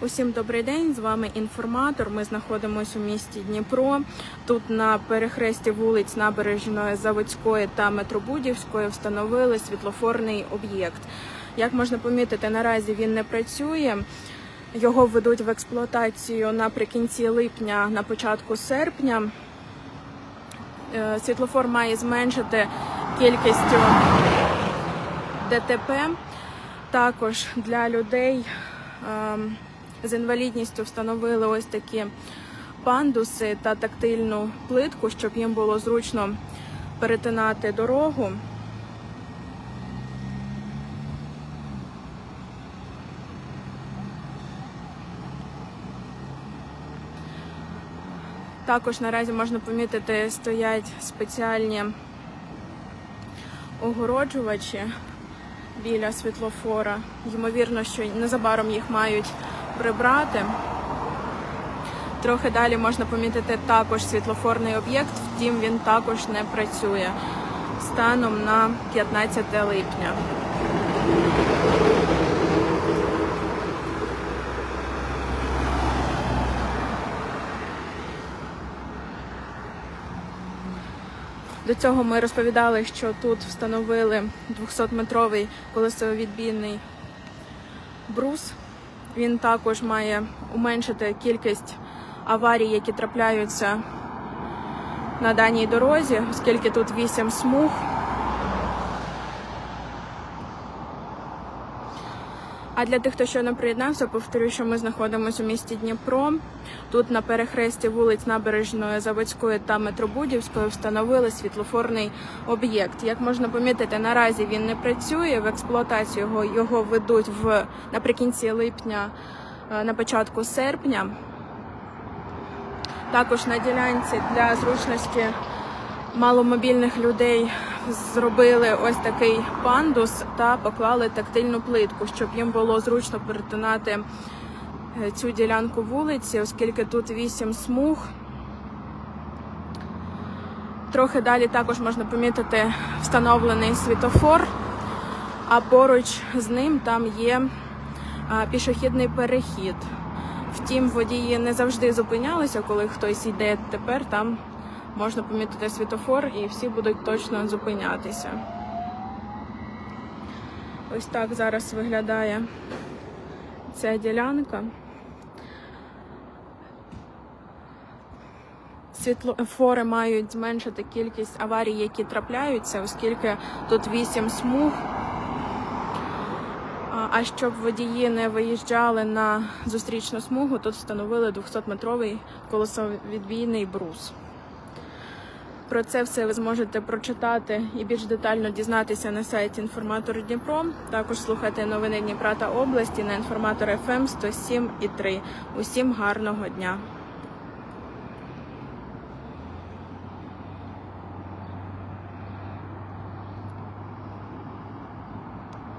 Усім добрий день. З вами інформатор. Ми знаходимося у місті Дніпро. Тут на перехресті вулиць Набережної Заводської та Метробудівської встановили світлофорний об'єкт. Як можна помітити, наразі він не працює. Його введуть в експлуатацію наприкінці липня, на початку серпня. Е, Світлофор має зменшити кількістю ДТП. Також для людей ем, з інвалідністю встановили ось такі пандуси та тактильну плитку, щоб їм було зручно перетинати дорогу. Також наразі можна помітити, стоять спеціальні огороджувачі біля світлофора. Ймовірно, що незабаром їх мають прибрати. Трохи далі можна помітити також світлофорний об'єкт, втім він також не працює станом на 15 липня. До цього ми розповідали, що тут встановили 200-метровий колесовідбійний брус. Він також має уменшити кількість аварій, які трапляються на даній дорозі, оскільки тут 8 смуг. А для тих, хто щойно приєднався, повторю, що ми знаходимося у місті Дніпро. Тут на перехресті вулиць Набережної Заводської та Метробудівської встановили світлофорний об'єкт. Як можна помітити, наразі він не працює. В експлуатацію його, його ведуть в наприкінці липня, е, на початку серпня. Також на ділянці для зручності маломобільних людей зробили ось такий пандус та поклали тактильну плитку, щоб їм було зручно перетинати е, цю ділянку вулиці, оскільки тут вісім смуг. Трохи далі також можна помітити встановлений світофор, а поруч з ним там є пішохідний перехід. Втім, водії не завжди зупинялися, коли хтось йде тепер там можна помітити світофор і всі будуть точно зупинятися. Ось так зараз виглядає ця ділянка. Світлофори мають зменшити кількість аварій, які трапляються, оскільки тут 8 смуг. А- щоб водії не виїжджали на зустрічну смугу, тут встановили 200-метровий колесовідбійний брус. Про це все ви зможете прочитати і більш детально дізнатися на сайті інформатор Дніпро. Також слухати новини Дніпра та області на інформатор ФМ 107 і 3. Усім гарного дня!